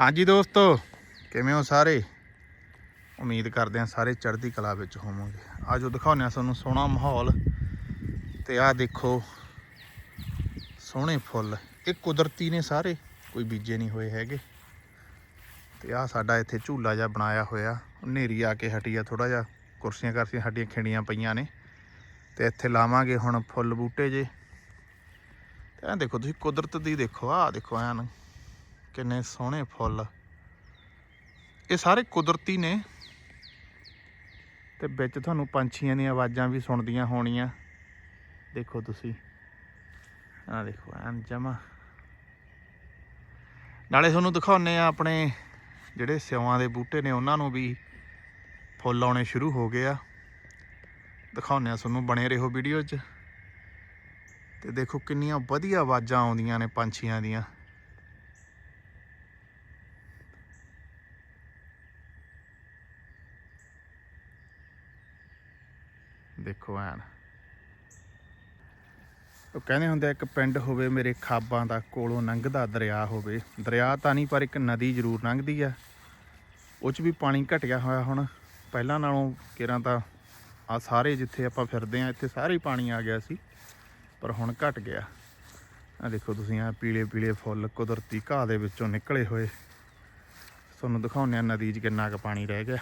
ਹਾਂਜੀ ਦੋਸਤੋ, ਕਿਵੇਂ ਹੋ ਸਾਰੇ? ਉਮੀਦ ਕਰਦੇ ਹਾਂ ਸਾਰੇ ਚੜ੍ਹਦੀ ਕਲਾ ਵਿੱਚ ਹੋਵੋਗੇ। ਆਜੋ ਦਿਖਾਉਂਦੇ ਹਾਂ ਤੁਹਾਨੂੰ ਸੋਹਣਾ ਮਾਹੌਲ ਤੇ ਆਹ ਦੇਖੋ, ਸੋਹਣੇ ਫੁੱਲ। ਇਹ ਕੁਦਰਤੀ ਨੇ ਸਾਰੇ, ਕੋਈ ਬੀਜੇ ਨਹੀਂ ਹੋਏ ਹੈਗੇ। ਤੇ ਆਹ ਸਾਡਾ ਇੱਥੇ ਝੂਲਾ ਜਿਹਾ ਬਣਾਇਆ ਹੋਇਆ। ਹਨੇਰੀ ਆ ਕੇ ਹਟੀ ਆ ਥੋੜਾ ਜਿਹਾ, ਕੁਰਸੀਆਂ ਕਰਸੀਆਂ ਸਾਡੀਆਂ ਖਿੰਡੀਆਂ ਪਈਆਂ ਨੇ। ਤੇ ਇੱਥੇ ਲਾਵਾਂਗੇ ਹੁਣ ਫੁੱਲ ਬੂਟੇ ਜੇ। ਤੇ ਆਹ ਦੇਖੋ ਤੁਸੀਂ ਕੁਦਰਤ ਦੀ ਦੇਖੋ, ਆਹ ਦੇਖੋ ਐਨ। ਕਿੰਨੇ ਸੋਹਣੇ ਫੁੱਲ। ਇਹ ਸਾਰੇ ਕੁਦਰਤੀ ਨੇ। ਤੇ ਵਿੱਚ ਤੁਹਾਨੂੰ ਪੰਛੀਆਂ ਦੀਆਂ ਆਵਾਜ਼ਾਂ ਵੀ ਸੁਣਦੀਆਂ ਹੋਣੀਆਂ। ਦੇਖੋ ਤੁਸੀਂ। ਆਹ ਦੇਖੋ, ਐਨ ਜਮਾ। ਨਾਲੇ ਤੁਹਾਨੂੰ ਦਿਖਾਉਨੇ ਆ ਆਪਣੇ ਜਿਹੜੇ ਸਿਉਆਂ ਦੇ ਬੂਟੇ ਨੇ, ਉਹਨਾਂ ਨੂੰ ਵੀ ਫੁੱਲ ਆਉਣੇ ਸ਼ੁਰੂ ਹੋ ਗਏ ਆ। ਦਿਖਾਉਨੇ ਆ ਤੁਹਾਨੂੰ ਬਣੇ ਰਹੋ ਵੀਡੀਓ 'ਚ। ਤੇ ਦੇਖੋ ਕਿੰਨੀਆਂ ਵਧੀਆ ਆਵਾਜ਼ਾਂ ਆਉਂਦੀਆਂ ਨੇ ਪੰਛੀਆਂ ਦੀਆਂ। ਦੇਖੋ ਐਨ। ਉਹ ਕਹਿੰਦੇ ਹੁੰਦੇ ਇੱਕ ਪਿੰਡ ਹੋਵੇ ਮੇਰੇ ਖਾਬਾਂ ਦਾ, ਕੋਲੋਂ ਲੰਘਦਾ ਦਰਿਆ ਹੋਵੇ। ਦਰਿਆ ਤਾਂ ਨਹੀਂ, ਪਰ ਇੱਕ ਨਦੀ ਜ਼ਰੂਰ ਲੰਘਦੀ ਆ। ਉਹ 'ਚ ਵੀ ਪਾਣੀ ਘਟਿਆ ਹੋਇਆ ਹੁਣ। ਪਹਿਲਾਂ ਨਾਲੋਂ ਕਿਰਾਂ ਤਾਂ ਆ ਸਾਰੇ ਜਿੱਥੇ ਆਪਾਂ ਫਿਰਦੇ ਆ, ਇੱਥੇ ਸਾਰੇ ਹੀ ਪਾਣੀ ਆ ਗਿਆ ਸੀ, ਪਰ ਹੁਣ ਘਟ ਗਿਆ। ਆ ਦੇਖੋ ਤੁਸੀਂ ਆ ਪੀਲੇ ਪੀਲੇ ਫੁੱਲ ਕੁਦਰਤੀ ਘਾਹ ਦੇ ਵਿੱਚੋਂ ਨਿਕਲੇ ਹੋਏ। ਤੁਹਾਨੂੰ ਦਿਖਾਉਂਦੇ ਆ ਨਦੀ 'ਚ ਕਿੰਨਾ ਕੁ ਪਾਣੀ ਰਹਿ ਗਿਆ।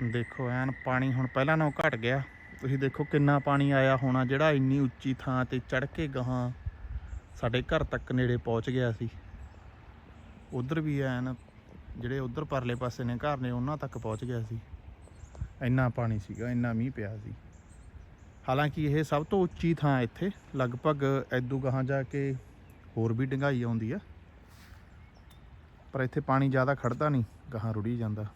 ਦੇਖੋ ਐਨ, ਪਾਣੀ ਹੁਣ ਪਹਿਲਾਂ ਨਾਲੋਂ ਘਟ ਗਿਆ। ਤੁਸੀਂ ਦੇਖੋ ਕਿੰਨਾ ਪਾਣੀ ਆਇਆ ਹੋਣਾ, ਜਿਹੜਾ ਇੰਨੀ ਉੱਚੀ ਥਾਂ ਤੇ ਚੜ ਕੇ ਗਾਹਾਂ ਸਾਡੇ ਘਰ ਤੱਕ ਨੇੜੇ ਪਹੁੰਚ ਗਿਆ ਸੀ। ਉਧਰ ਵੀ ਐਨ, ਜਿਹੜੇ ਉਧਰ ਪਰਲੇ ਪਾਸੇ ਨੇ ਘਰ ਨੇ, ਉਹਨਾਂ ਤੱਕ ਪਹੁੰਚ ਗਿਆ ਸੀ। ਇੰਨਾ ਪਾਣੀ ਸੀਗਾ, ਇੰਨਾ ਮੀਂਹ ਪਿਆ ਸੀ। ਹਾਲਾਂਕਿ ਇਹ ਸਭ ਤੋਂ ਉੱਚੀ ਥਾਂ ਇੱਥੇ, ਲਗਭਗ ਐਦੂ ਗਾਹਾਂ ਜਾ ਕੇ ਹੋਰ ਵੀ ਡੰਗਾਈ ਆਉਂਦੀ ਆ। ਪਰ ਇੱਥੇ ਪਾਣੀ ਜ਼ਿਆਦਾ ਖੜਦਾ ਨਹੀਂ, ਗਾਹਾਂ ਰੁੜੀ ਜਾਂਦਾ।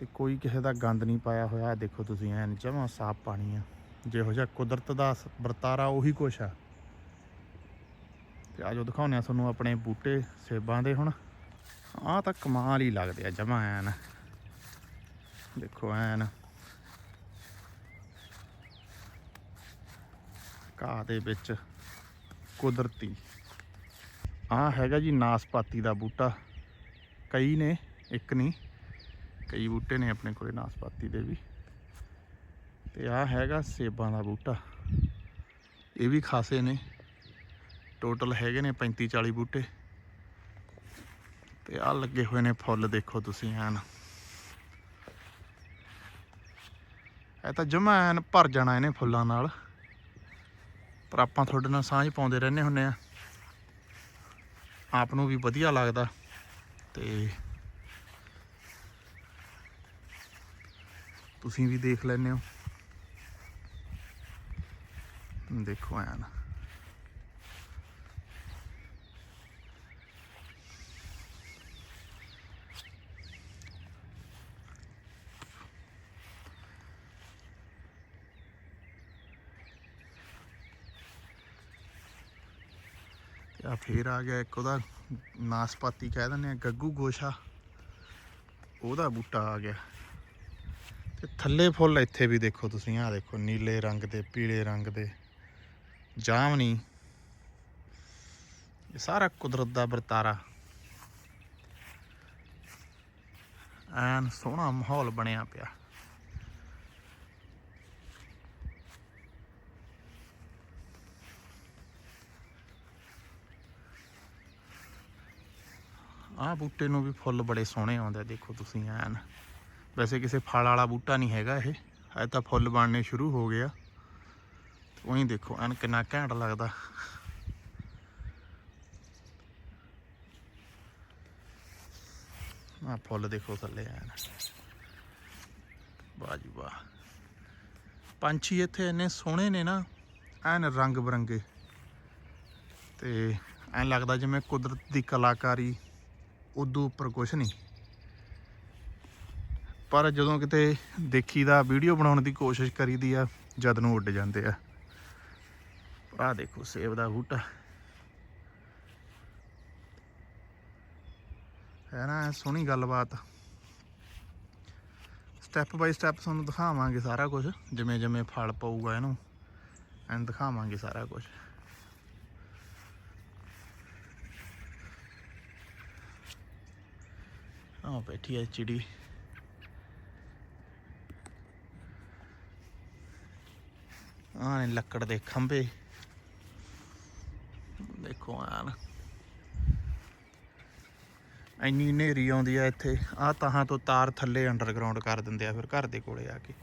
ਤੇ ਕੋਈ ਕਿਸੇ ਦਾ ਗੰਦ ਨਹੀਂ ਪਾਇਆ ਹੋਇਆ। ਦੇਖੋ ਤੁਸੀਂ, ਐਨ ਜਮਾਂ ਸਾਫ਼ ਪਾਣੀ ਆ। ਜਿਹੋ ਜਿਹਾ ਕੁਦਰਤ ਦਾ ਸ- ਵਰਤਾਰਾ ਉਹੀ ਕੁਛ ਆ। ਤੇ ਆਜੋ ਦਿਖਾਉਂਦੇ ਆ ਤੁਹਾਨੂੰ ਆਪਣੇ ਬੂਟੇ ਸੇਬਾਂ ਦੇ ਹੁਣ। ਆਹ ਤਾਂ ਕਮਾਲ ਹੀ ਲੱਗਦੇ ਆ ਜਮਾਂ ਐਨ। ਦੇਖੋ ਐਨ। ਘਾਹ ਦੇ ਵਿੱਚ ਕੁਦਰਤੀ। ਆਹ ਹੈਗਾ ਜੀ ਨਾਸਪਾਤੀ ਦਾ ਬੂਟਾ। ਕਈ ਨੇ, ਇੱਕ ਨਹੀਂ। ਕਈ ਬੂਟੇ ਨੇ ਆਪਣੇ ਕੋਲੇ ਨਾਸਪਾਤੀ ਦੇ ਵੀ। ਤੇ ਆਹ ਹੈਗਾ ਸੇਬਾਂ ਦਾ ਬੂਟਾ। ਇਹ ਵੀ ਖਾਸੇ ਨੇ। ਟੋਟਲ ਹੈਗੇ ਨੇ 35 40 ਬੂਟੇ। ਤੇ ਆਹ ਲੱਗੇ ਹੋਏ ਨੇ ਫੁੱਲ ਦੇਖੋ ਤੁਸੀਂ ਐਨ। ਇਹ ਤਾਂ ਜਮਾ ਐਨ ਭਰ ਜਾਣਾ ਇਹਨੇ ਫੁੱਲਾਂ ਨਾਲ। ਪਰ ਆਪਾਂ ਤੁਹਾਡੇ ਨਾਲ ਸਾਂਝ ਪਾਉਂਦੇ ਰਹਿੰਦੇ ਹੁੰਨੇ ਆ। ਆਪ ਨੂੰ ਵੀ ਵਧੀਆ ਲੱਗਦਾ। ਤੇ ਤੁਸੀਂ ਵੀ ਦੇਖ ਲੈਂਦੇ ਹੋ। ਦੇਖੋ ਐਨ। ਤੇ ਆ ਫੇਰ ਆ ਗਿਆ ਇੱਕ ਉਹਦਾ, ਨਾਸਪਾਤੀ ਕਹਿ ਦਿੰਦੇ ਆ, ਗੱਗੂ ਗੋਸ਼ਾ। ਉਹਦਾ ਬੂਟਾ ਆ ਗਿਆ। ਤੇ ਥੱਲੇ ਫੁੱਲ ਇੱਥੇ ਵੀ ਦੇਖੋ ਤੁਸੀਂ, ਆਹ ਦੇਖੋ, ਨੀਲੇ ਰੰਗ ਦੇ, ਪੀਲੇ ਰੰਗ ਦੇ, ਜਾਮਨੀ। ਇਹ ਸਾਰਾ ਕੁਦਰਤ ਦਾ ਵਰਤਾਰਾ। ਐਨ ਸੋਹਣਾ ਮਾਹੌਲ ਬਣਿਆ ਪਿਆ। ਆਹ ਬੂਟੇ ਨੂੰ ਵੀ ਫੁੱਲ ਬੜੇ ਸੋਹਣੇ ਆਉਂਦੇ ਦੇਖੋ ਤੁਸੀਂ ਐਨ। ਵੈਸੇ ਕਿਸੇ ਫਲ ਵਾਲਾ ਬੂਟਾ ਨਹੀਂ ਹੈਗਾ ਇਹ। ਅਜੇ ਤਾਂ ਫੁੱਲ ਬਣਨੇ ਸ਼ੁਰੂ ਹੋ ਗਏ ਆ। ਉਹੀ ਦੇਖੋ, ਐਨ ਕਿੰਨਾ ਘੈਂਟ ਲੱਗਦਾ। ਆ ਫੁੱਲ ਦੇਖੋ ਥੱਲੇ ਐਨ। ਵਾਹ ਵਾਹ। ਪੰਛੀ ਇੱਥੇ ਇੰਨੇ ਸੋਹਣੇ ਨੇ ਨਾ, ਐਨ ਰੰਗ ਬਰੰਗੇ। ਤੇ ਐਂ ਲੱਗਦਾ ਜਿਵੇਂ ਕੁਦਰਤ ਦੀ ਕਲਾਕਾਰੀ, ਉਦੋਂ ਉੱਪਰ ਕੁਝ ਨਹੀਂ। ਪਰ ਜਦੋਂ ਕਿਤੇ ਦੇਖੀਦਾ ਵੀਡੀਓ ਬਣਾਉਣ ਦੀ ਕੋਸ਼ਿਸ਼ ਕਰੀਦੀ ਆ, ਜਦ ਨੂੰ ਉੱਡ ਜਾਂਦੇ ਆ। ਆਹ ਦੇਖੋ, ਸੇਬ ਦਾ ਬੂਟਾ। ਹੈ ਨਾ ਸੋਹਣੀ ਗੱਲਬਾਤ। ਸਟੈਪ ਬਾਈ ਸਟੈਪ ਤੁਹਾਨੂੰ ਦਿਖਾਵਾਂਗੇ ਸਾਰਾ ਕੁਝ ਜਿਵੇਂ ਜਿਵੇਂ ਫਲ ਪਊਗਾ ਇਹਨੂੰ ਐਂ ਦਿਖਾਵਾਂਗੇ ਸਾਰਾ ਕੁਝ ਆ ਬੈਠੀ ਹੈ ਚਿੜੀ। ਆਹ ਨੇ ਲੱਕੜ ਦੇ ਖੰਭੇ। ਦੇਖੋ ਆਨ ਇੰਨੀ ਹਨੇਰੀ ਆਉਂਦੀ ਆ ਇੱਥੇ। ਆ ਤਾਹਾਂ ਤੋਂ ਤਾਰ ਥੱਲੇ ਅੰਡਰਗਰਾਉਂਡ ਕਰ ਦਿੰਦੇ ਆ ਫਿਰ ਘਰ ਦੇ ਕੋਲੇ ਆ ਕੇ।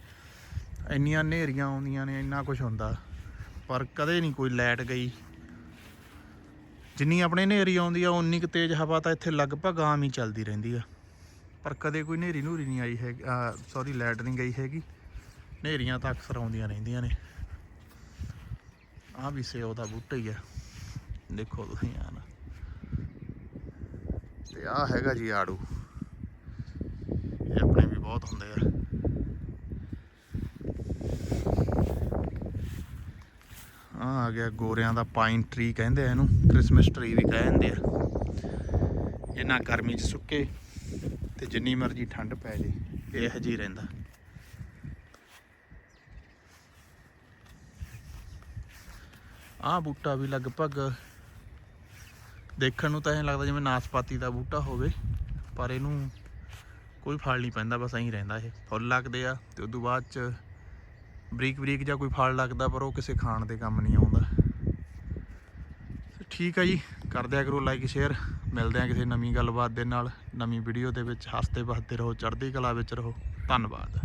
ਇੰਨੀਆਂ ਹਨੇਰੀਆਂ ਆਉਂਦੀਆਂ ਨੇ, ਇੰਨਾ ਕੁਝ ਹੁੰਦਾ। ਪਰ ਕਦੇ ਨਹੀਂ ਕੋਈ ਲਾਈਟ ਗਈ। ਜਿੰਨੀ ਆਪਣੇ ਹਨੇਰੀ ਆਉਂਦੀ ਆ, ਉਨੀ ਕੁ ਤੇਜ਼ ਹਵਾ ਤਾਂ ਇੱਥੇ ਲਗਭਗ ਆਮ ਹੀ ਚੱਲਦੀ ਰਹਿੰਦੀ ਆ। ਪਰ ਕਦੇ ਕੋਈ ਹਨੇਰੀ ਨੂਰੀ ਨਹੀਂ ਆਈ ਹੈ ਸੌਰੀ ਲਾਈਟ ਨਹੀਂ ਗਈ ਹੈਗੀ। ਹਨੇਰੀਆਂ ਤਾਂ ਅਕਸਰ ਆਉਂਦੀਆਂ ਰਹਿੰਦੀਆਂ ਨੇ। ਆ ਵੀ ਸੇਬ ਦਾ ਬੂਟਾ ਹੀ ਆ। ਦੇਖੋ ਤੁਸੀਂ ਆ ਨਾ। ਤੇ ਆ ਹੈਗਾ ਜੀ ਆੜੂ। ਇਹ ਆਪਣੇ ਵੀ ਬਹੁਤ ਹੁੰਦੇ ਆ। ਆ ਆ ਗਿਆ ਗੋਰਿਆਂ ਦਾ ਪਾਈਨ ਟਰੀ ਕਹਿੰਦੇ ਆ ਇਹਨੂੰ। ਕ੍ਰਿਸਮਸ ਟਰੀ ਵੀ ਕਹਿ ਦਿੰਦੇ ਆ। ਇਹ ਗਰਮੀ 'ਚ ਸੁੱਕੇ ਤੇ ਜਿੰਨੀ ਮਰਜ਼ੀ ਠੰਡ ਪੈ ਜੇ, ਇਹ ਇਹੋ ਜਿਹੀ ਰਹਿੰਦਾ। ਆਹ ਬੂਟਾ ਵੀ ਲਗਭਗ ਦੇਖਣ ਨੂੰ ਤਾਂ ਐਂ ਲੱਗਦਾ ਜਿਵੇਂ ਨਾਸਪਾਤੀ ਦਾ ਬੂਟਾ ਹੋਵੇ, ਪਰ ਇਹਨੂੰ ਕੋਈ ਫਲ ਨਹੀਂ ਪੈਂਦਾ, ਬਸ ਐਂ ਰਹਿੰਦਾ ਇਹ। ਫੁੱਲ ਲੱਗਦੇ ਆ ਤੇ ਤੋਂ ਬਾਅਦ ਚ ਬਰੀਕ ਬਰੀਕ ਜਾਂ ਕੋਈ ਫਲ ਲੱਗਦਾ, ਪਰ ਉਹ ਕਿਸੇ ਖਾਣ ਦੇ ਕੰਮ ਨਹੀਂ ਆਉਂਦਾ। ਠੀਕ ਆ ਜੀ ਕਰਦਿਆ ਕਰੋ ਲਾਈਕ ਸ਼ੇਅਰ ਮਿਲਦੇ ਆ ਕਿਸੇ ਨਵੀਂ ਗੱਲਬਾਤ ਦੇ ਨਾਲ, ਨਵੀਂ ਵੀਡੀਓ ਦੇ ਵਿੱਚ। ਹੱਸਦੇ ਵਸਦੇ ਰਹੋ, ਚੜ੍ਹਦੀ ਕਲਾ ਵਿੱਚ ਰਹੋ। ਧੰਨਵਾਦ।